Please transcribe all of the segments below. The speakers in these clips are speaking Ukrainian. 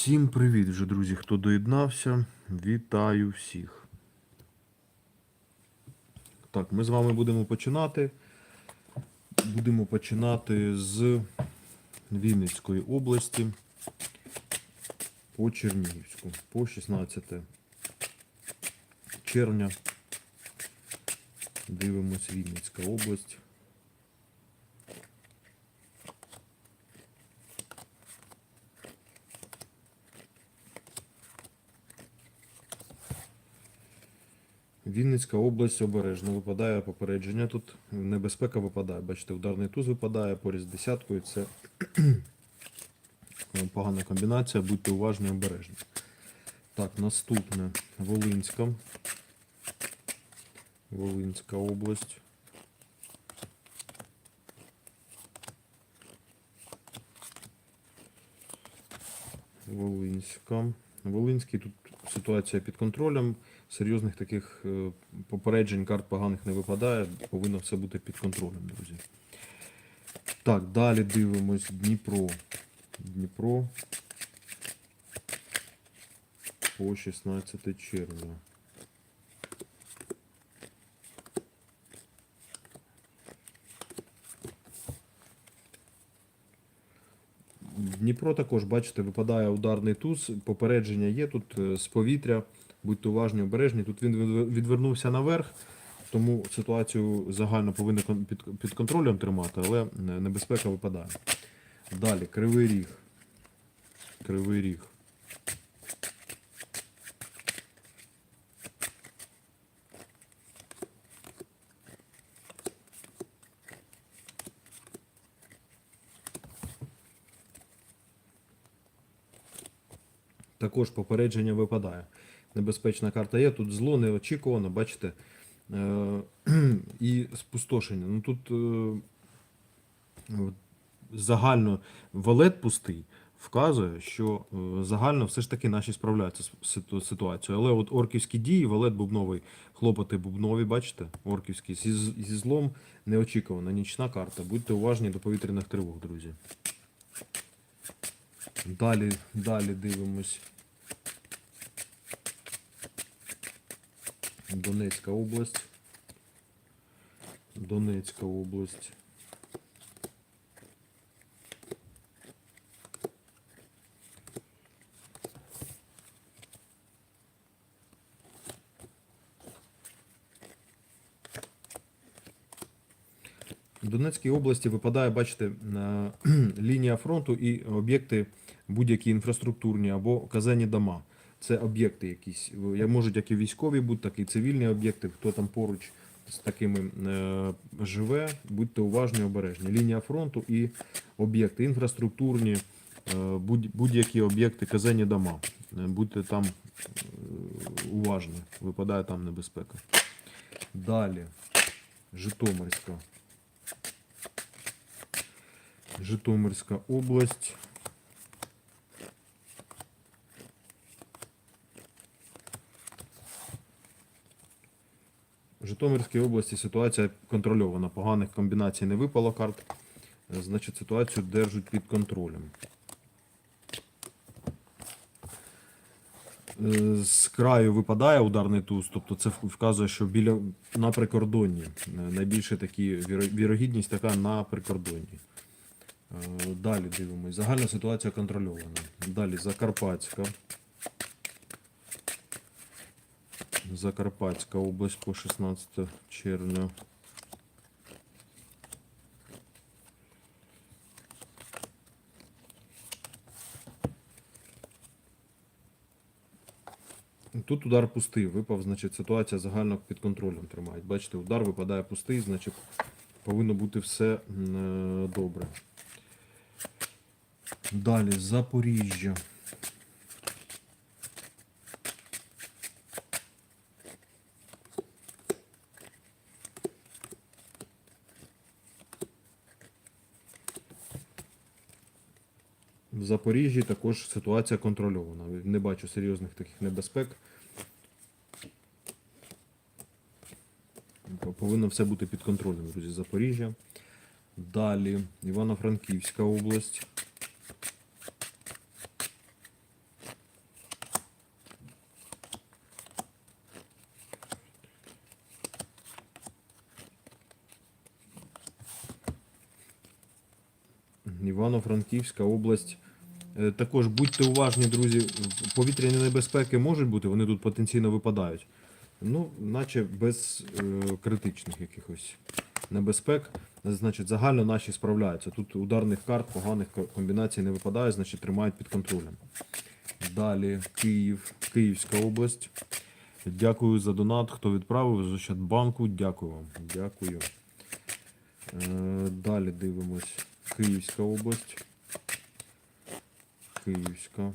Всім привіт вже, друзі, хто доєднався. Вітаю всіх. Так, ми з вами будемо починати. Будемо починати з Вінницької області по Чернігівську, по 16 червня. Дивимось Вінницька область. Вінницька область обережно випадає попередження. Тут небезпека випадає. Бачите, ударний туз випадає поряд з десяткою. Це погана комбінація, будьте уважні обережні. Так, наступне Волинська. Волинська область. Волинська. Волинський тут ситуація під контролем. Серйозних таких е, попереджень карт поганих не випадає. Повинно все бути під контролем, друзі. Так, далі дивимось Дніпро. Дніпро по 16 червня. Дніпро також, бачите, випадає ударний туз, попередження є тут е, з повітря. Будьте уважні, обережні. Тут він відвернувся наверх, тому ситуацію загально повинен під, контролем тримати, але е, небезпека випадає. Далі, кривий ріг. Кривий ріг. Також попередження випадає. Небезпечна карта є. Тут зло неочікувано, бачите. Е, і спустошення. Ну тут е, загально валет пустий вказує, що е, загально все ж таки наші справляються з ситуацією. Але от орківські дії, валет бубновий, хлопоти бубнові, бачите, орківський зі, зі злом неочікувана нічна карта. Будьте уважні до повітряних тривог, друзі. Далі, далі дивимось. Донецька область. Донецька область. Донецькій області випадає, бачите, лінія фронту і об'єкти будь-які інфраструктурні або казенні дома. Це об'єкти якісь. Можуть як і військові бути, так і цивільні об'єкти. Хто там поруч з такими е, живе, будьте уважні, обережні. Лінія фронту і об'єкти інфраструктурні, е, будь- будь-які об'єкти, казенні дома. Е, Будьте там уважні, випадає там небезпека. Далі. Житомирська. Житомирська область. В Житомирській області ситуація контрольована. Поганих комбінацій не випало карт. Е, Значить, ситуацію держать під контролем. Е, З краю випадає ударний туз, тобто це вказує, що біля на прикордонні. Е, Найбільше такі вірогідність така на прикордонні. Е, Далі дивимось. Загальна ситуація контрольована. Далі Закарпатська. Закарпатська область по 16 червня. Тут удар пустий випав, значить ситуація загально під контролем тримають. Бачите, удар випадає пустий, значить повинно бути все е, добре. Далі Запоріжжя. В Запоріжжі також ситуація контрольована. Не бачу серйозних таких небезпек. Повинно все бути під контролем, друзі. Запоріжжя. Далі Івано-Франківська область. Івано-Франківська область. Е, Також будьте уважні, друзі, повітряні небезпеки можуть бути, вони тут потенційно випадають. Ну, наче без е, критичних якихось небезпек. Значить, загально наші справляються. Тут ударних карт, поганих комбінацій не випадає, значить тримають під контролем. Далі Київ, Київська область. Дякую за донат. Хто відправив з Ощадбанку. Дякую вам. Дякую. Е, Далі дивимось. Київська область. Київська.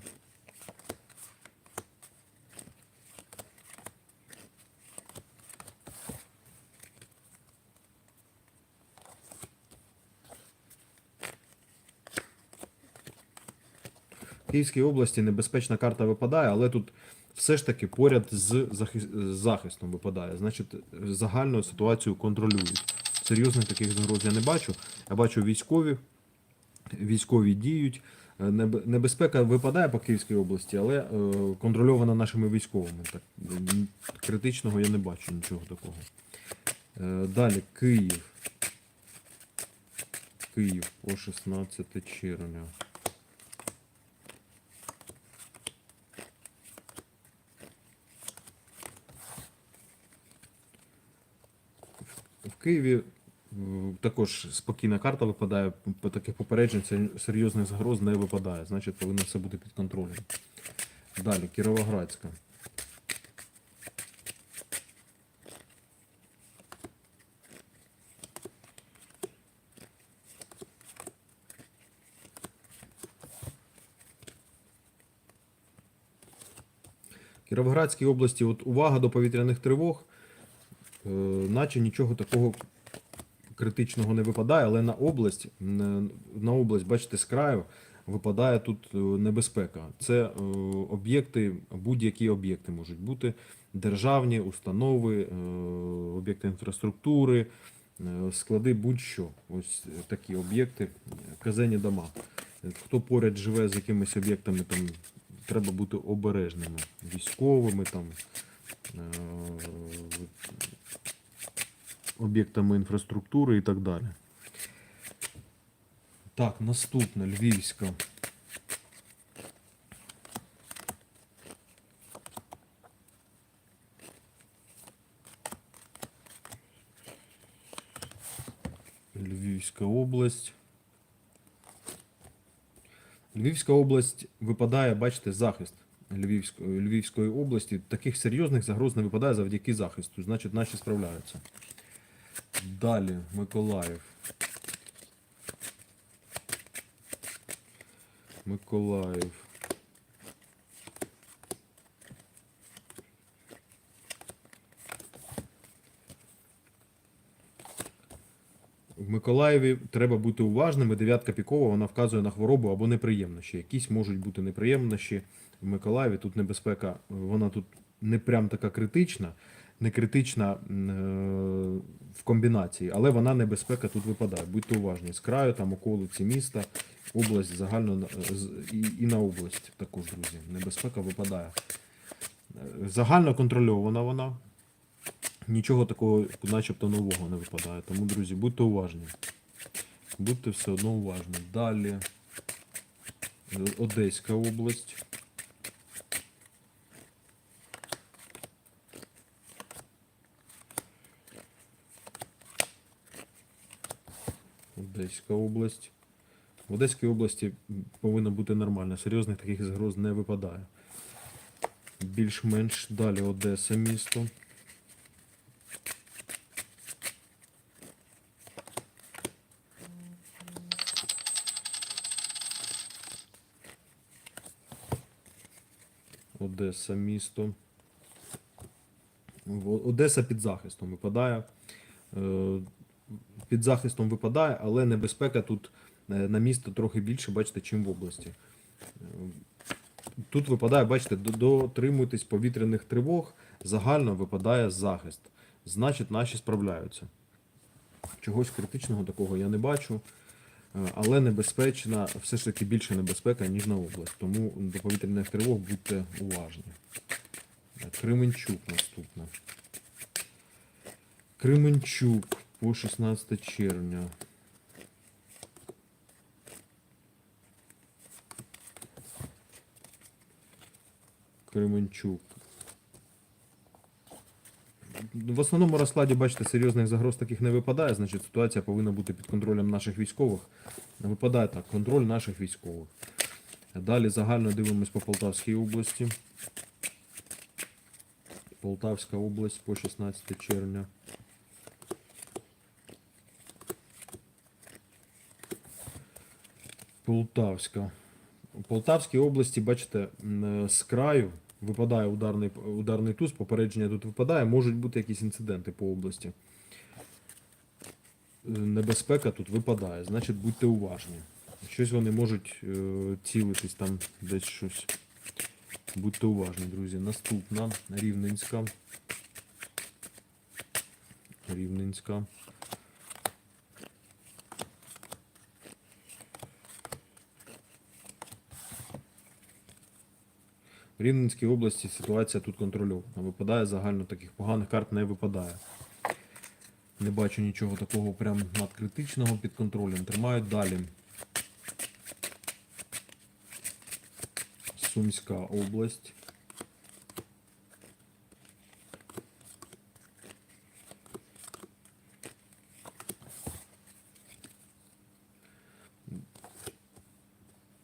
Київській області небезпечна карта випадає, але тут все ж таки поряд з захистом випадає. Значить, загальну ситуацію контролюють. Серйозних таких загроз я не бачу. Я бачу військові, військові діють. Е, Небезпека випадає по Київській області, але е, контрольована нашими військовими. Так, критичного я не бачу нічого такого. Е, Далі Київ. Київ по 16 червня. Києві також спокійна карта випадає, по таких попереджень серйозних загроз не випадає. Значить, повинно все бути під контролем. Далі, Кіровоградська. Кіровоградській області, от увага до повітряних тривог, наче нічого такого критичного не випадає, але на область, на, область, бачите, з краю випадає тут е, небезпека. Це е, об'єкти, будь-які об'єкти можуть бути державні установи, е, об'єкти інфраструктури, е, склади будь-що. Ось такі об'єкти, казенні дома. Е, Хто поряд живе з якимись об'єктами, там треба бути обережними, військовими там. Об'єктами інфраструктури і так далі. Так, наступне Львівська. Львівська область. Львівська область випадає, бачите, захист Львівської області. Таких серйозних загроз не випадає завдяки захисту. Значить, наші справляються. Далі Миколаїв. Миколаїв. В Миколаєві треба бути уважними. Дев'ятка пікова, вона вказує на хворобу або неприємності. Якісь можуть бути неприємності в Миколаєві. Тут небезпека, вона тут не прям така критична, не критична е, в комбінації, але вона небезпека тут випадає. Будьте уважні. З краю, там околиці міста, область загально і, і на область також, друзі. Небезпека випадає. Е, Загально контрольована вона. Нічого такого, начебто, нового не випадає. Тому, друзі, будьте уважні. Будьте все одно уважні. Далі. Е, Одеська область. Одеська область. В Одеській області повинно бути нормально. Серйозних таких загроз не випадає. Більш-менш далі Одеса місто. Одеса місто. Одеса під захистом випадає. Під захистом випадає, але небезпека тут е, на місто трохи більше, бачите, чим в області. Тут випадає, бачите, до- дотримуйтесь повітряних тривог, загально випадає захист. Значить, наші справляються. Чогось критичного такого я не бачу. Е, Але небезпечна, все ж таки більше небезпека, ніж на область. Тому до повітряних тривог будьте уважні. Кременчук наступна. Кременчук по 16 червня. Кременчук. В основному розкладі, бачите, серйозних загроз таких не випадає, значить ситуація повинна бути під контролем наших військових. Випадає так, контроль наших військових. Далі загально дивимось по Полтавській області. Полтавська область по 16 червня. Полтавська. У Полтавській області, бачите, з краю випадає ударний, ударний туз, попередження тут випадає, можуть бути якісь інциденти по області. Е, Небезпека тут випадає, значить будьте уважні. Щось вони можуть е, цілитись там десь щось. Будьте уважні, друзі. Наступна Рівненська. Рівненська. В Рівненській області ситуація тут контрольована. Випадає загально таких поганих карт не випадає. Не бачу нічого такого прям надкритичного під контролем. Тримають далі. Сумська область.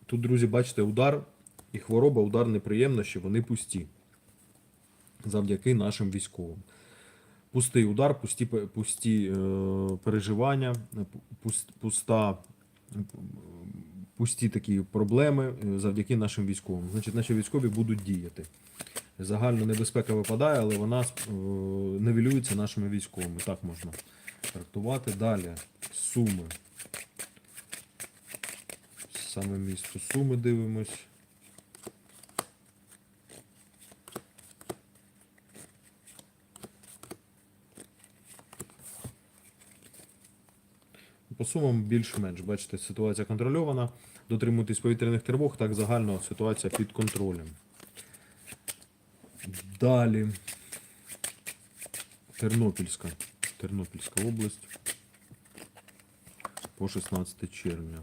Тут, друзі, бачите, удар і хвороба, удар неприємнощі, вони пусті. Завдяки нашим військовим. Пустий удар, пусті, пусті е, переживання, пус- пуста, пусті такі проблеми е, завдяки нашим військовим. Значить, наші військові будуть діяти. Загальна небезпека випадає, але вона е, нивелюється нашими військовими. Так можна трактувати. Далі суми. Саме місто Суми дивимось. По сумам більш-менш, бачите, ситуація контрольована. Дотримуйтесь повітряних тривог, так загально ситуація під контролем. Далі. Тернопільська. Тернопільська область. По 16 червня.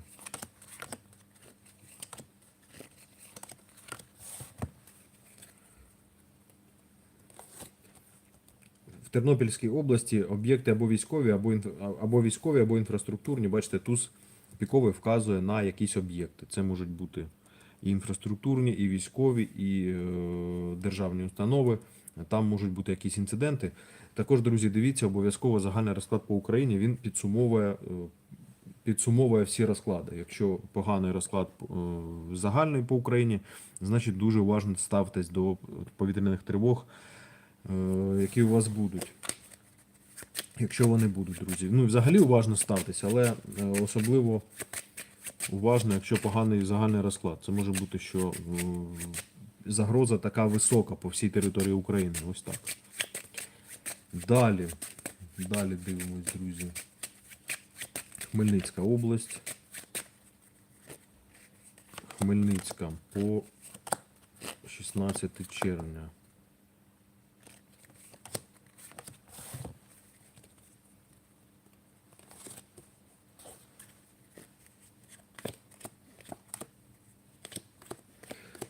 В Тернопільській області об'єкти або військові, або, інф- або військові, або інфраструктурні. Бачите, туз піковий вказує на якісь об'єкти. Це можуть бути і інфраструктурні, і військові, і е, державні установи. Там можуть бути якісь інциденти. Також, друзі, дивіться, обов'язково загальний розклад по Україні він підсумовує, е, підсумовує всі розклади. Якщо поганий розклад е, загальний по Україні, значить дуже уважно ставтесь до повітряних тривог, які у вас будуть. Якщо вони будуть, друзі. Ну взагалі уважно ставтесь, але е, особливо уважно, якщо поганий загальний розклад. Це може бути, що е, загроза така висока по всій території України. Ось так. Далі. Далі дивимось, друзі. Хмельницька область. Хмельницька по 16 червня.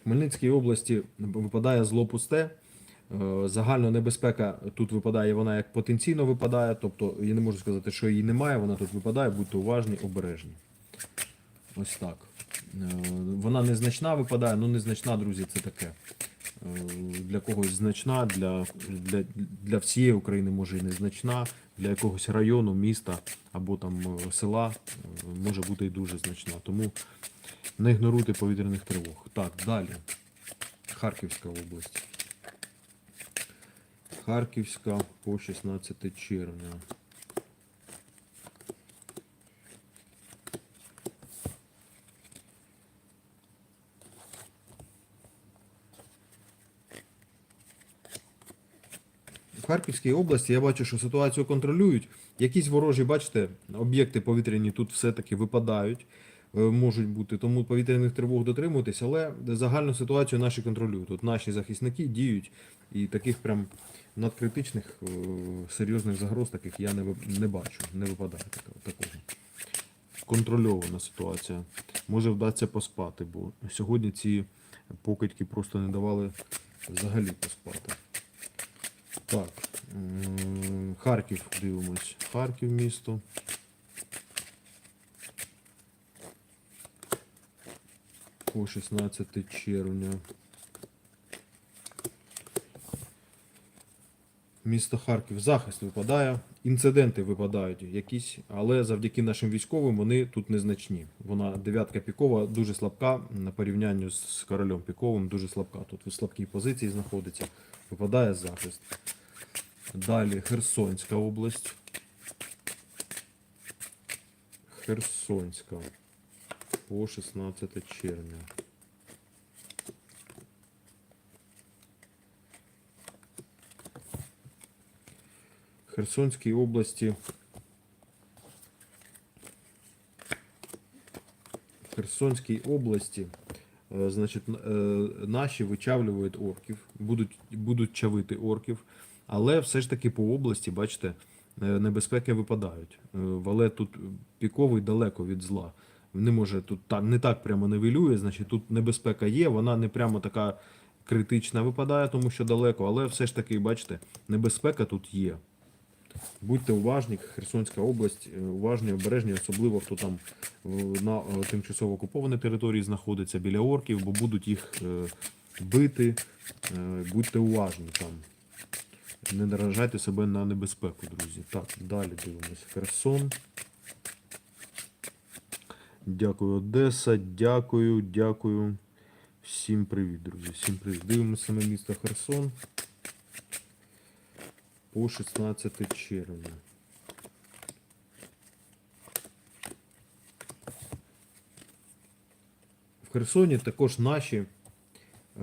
Хмельницькій області випадає зло пусте. Е, Загальна небезпека тут випадає, вона як потенційно випадає, тобто я не можу сказати, що її немає, вона тут випадає, будьте уважні, обережні. Ось так. Е, Вона незначна випадає, ну незначна, друзі, це таке. Е, Для когось значна, для, для, для всієї України може і незначна, для якогось району, міста або там е, села е, може бути і дуже значна. Тому не ігноруйте повітряних тривог. Так, далі. Харківська область. Харківська по 16 червня. Харківській області я бачу, що ситуацію контролюють. Якісь ворожі, бачите, об'єкти повітряні тут все-таки випадають, е, можуть бути, тому повітряних тривог дотримуйтесь, але загальну ситуацію наші контролюють. Тут наші захисники діють, і таких прям надкритичних е, серйозних загроз таких я не, не бачу, не випадає такого. Контрольована ситуація. Може вдасться поспати, бо сьогодні ці покидьки просто не давали взагалі поспати. Так, Харків дивимось. Харків місто. По 16 червня. Місто Харків захист випадає, інциденти випадають якісь, але завдяки нашим військовим вони тут незначні. Вона дев'ятка пікова дуже слабка на порівнянні з королем піковим, дуже слабка. Тут в слабкій позиції знаходиться. Випадає захист. Далі Херсонська область. Херсонська по 16 червня. Херсонській області. В Херсонській області, е, значить, е, наші вичавлюють орків, будуть, будуть чавити орків, але все ж таки по області, бачите, е, небезпеки випадають. Але тут піковий далеко від зла. Не може тут так, не так прямо невелює, значить тут небезпека є, вона не прямо така критична випадає, тому що далеко, але все ж таки, бачите, небезпека тут є. Будьте уважні, Херсонська область, е, уважні, обережні, особливо хто там е, на е, тимчасово окупованій території знаходиться біля орків, бо будуть їх бити. Будьте уважні там. Не наражайте себе на небезпеку, друзі. Так, далі дивимось. Херсон. Дякую, Одеса. Дякую, дякую. Всім привіт, друзі. Всім привіт. Дивимося саме місто Херсон по 16 червня. В Херсоні також наші, е,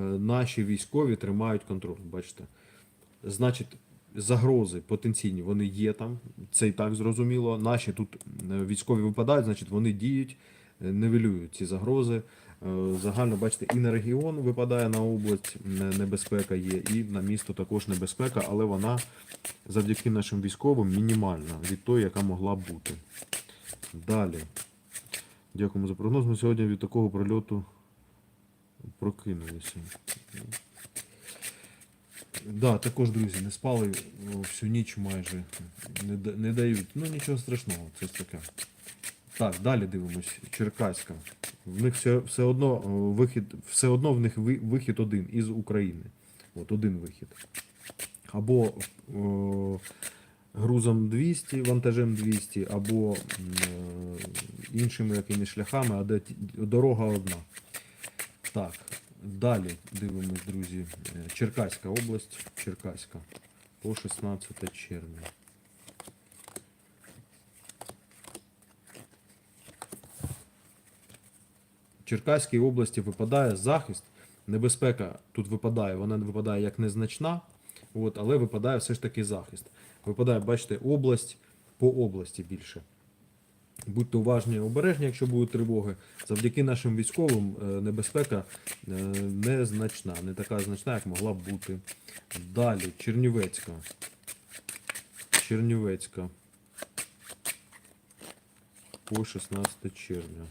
наші військові тримають контроль. Бачите? Значить, загрози потенційні вони є там. Це і так зрозуміло. Наші тут е, військові випадають, значить вони діють, е, нивелюють ці загрози. Е, Загально, бачите, і на регіон випадає на область небезпека є, і на місто також небезпека, але вона завдяки нашим військовим мінімальна від тої, яка могла бути. Далі. Дякуємо за прогноз. Ми сьогодні від такого прильоту прокинулися. Да, також, друзі, не спали всю ніч майже. Не, не дають. Ну нічого страшного, це ж таке. Так, далі дивимось. Черкаська. В них все, все одно вихід, все одно в них вихід один із України. От один вихід. Або о, грузом 200, вантажем 200, або м, е, іншими якимись шляхами, а де дорога одна. Так, далі дивимось, друзі. Е, Черкаська область, Черкаська по 16 червня. Черкаській області випадає захист. Небезпека тут випадає, вона випадає як незначна, от, але випадає все ж таки захист. Випадає, бачите, область по області більше. Будьте уважні і обережні, якщо будуть тривоги. Завдяки нашим військовим е, небезпека е, незначна, не така значна, як могла б бути. Далі, Чернівецька. Чернівецька. По 16 червня.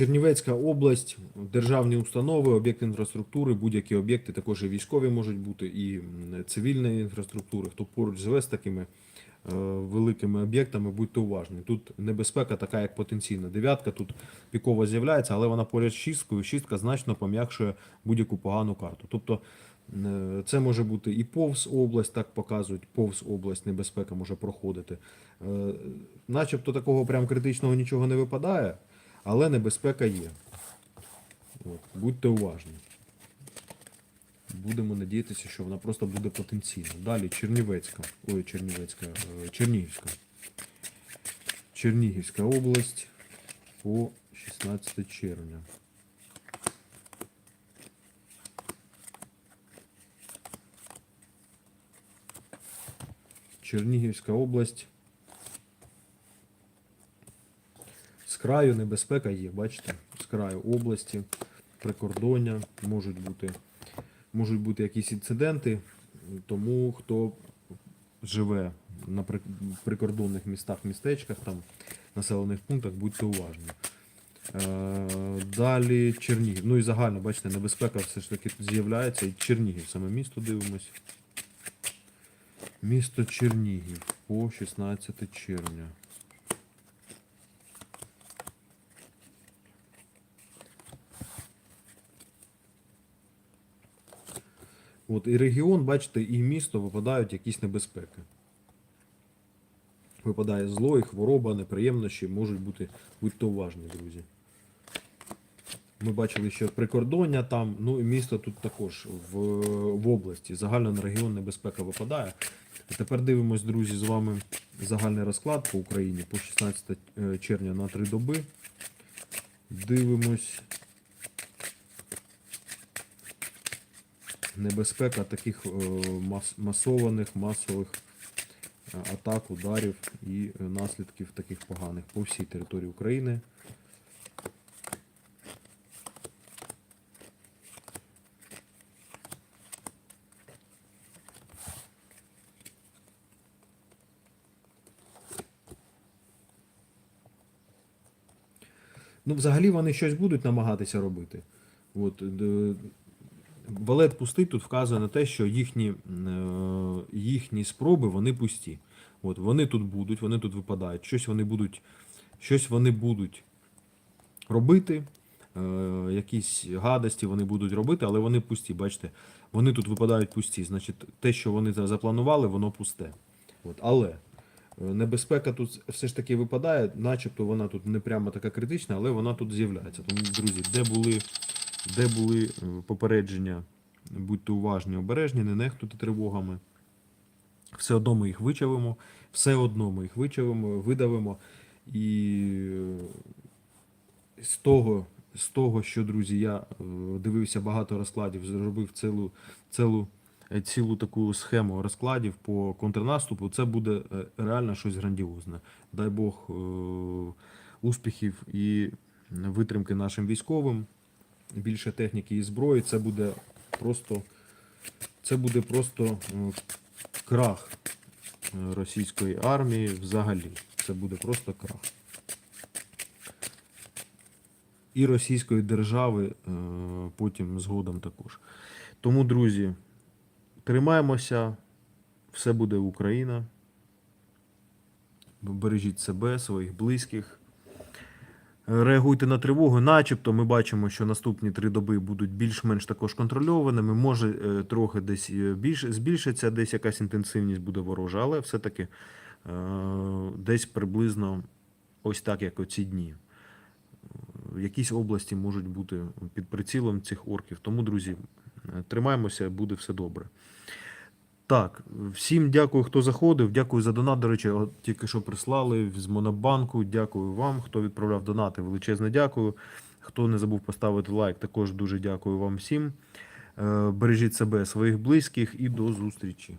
Чернівецька область, державні установи, об'єкти інфраструктури, будь-які об'єкти, також і військові можуть бути, і цивільної інфраструктури. Хто поруч живе з такими е, великими об'єктами, будьте уважні. Тут небезпека така, як потенційна. Дев'ятка тут пікова з'являється, але вона поряд з шісткою. Шістка значно пом'якшує будь-яку погану карту. Тобто е, це може бути і повз область, так показують, повз область небезпека може проходити. Е, Начебто такого прям критичного нічого не випадає. Але небезпека є. От, будьте уважні. Будемо надіятися, що вона просто буде потенційна. Далі Чернівецька. Ой, Чернівецька, е, Чернігівська. Чернігівська область по 16 червня. Чернігівська область. З краю небезпека є, бачите? З краю області, прикордоння можуть бути. можуть бути якісь інциденти. Тому хто живе на прикордонних містах, містечках, там, населених пунктах, будьте уважні. Е, Далі Чернігів. Ну і загально, бачите, небезпека все ж таки з'являється. І Чернігів, саме місто дивимось. Місто Чернігів по 16 червня. От і регіон, бачите, і місто випадають якісь небезпеки. Випадає зло, і хвороба, неприємності можуть бути. Будьте уважні, друзі. Ми бачили, що прикордоння там, ну і місто тут також в, в області. Загально на регіон небезпека випадає. А тепер дивимось, друзі, з вами загальний розклад по Україні по 16 е, червня на 3 доби. Дивимось. Небезпека таких е, мас, масованих, масових е, атак, ударів і е, наслідків таких поганих по всій території України. Ну, взагалі вони щось будуть намагатися робити. От, Валет пустий тут вказує на те, що їхні, е, їхні спроби вони пусті. От, вони тут будуть, вони тут випадають, щось вони будуть, щось вони будуть робити, е, якісь гадості вони будуть робити, але вони пусті. Бачите, вони тут випадають пусті. Значить, те, що вони запланували, воно пусте. От, але е, небезпека тут все ж таки випадає, начебто вона тут не прямо така критична, але вона тут з'являється. Тому, друзі, де були, де були е, попередження, будьте уважні, обережні, не нехтуйте тривогами. Все одно ми їх вичавимо, все одно ми їх вичавимо, видавимо. І е, з того, з того, що, друзі, я е, дивився багато розкладів, зробив цілу, цілу, цілу таку схему розкладів по контрнаступу, це буде реально щось грандіозне. Дай Бог успіхів і витримки нашим військовим, більше техніки і зброї. Це буде просто, це буде просто е, крах е, російської армії взагалі. Це буде просто крах. І російської держави е, потім згодом також. Тому, друзі, тримаємося, все буде Україна. Бережіть себе, своїх близьких. Реагуйте на тривогу, начебто ми бачимо, що наступні три доби будуть більш-менш також контрольованими. Може е, трохи десь е, більш, збільшиться, десь якась інтенсивність буде ворожа, але все-таки е, десь приблизно ось так, як оці дні. В якійсь області можуть бути під прицілом цих орків. Тому, друзі, тримаємося, буде все добре. Так, всім дякую, хто заходив. Дякую за донат. До речі, от тільки що прислали з Монобанку. Дякую вам, хто відправляв донати. Величезне дякую. Хто не забув поставити лайк, також дуже дякую вам всім. Е, Бережіть себе, своїх близьких і до зустрічі.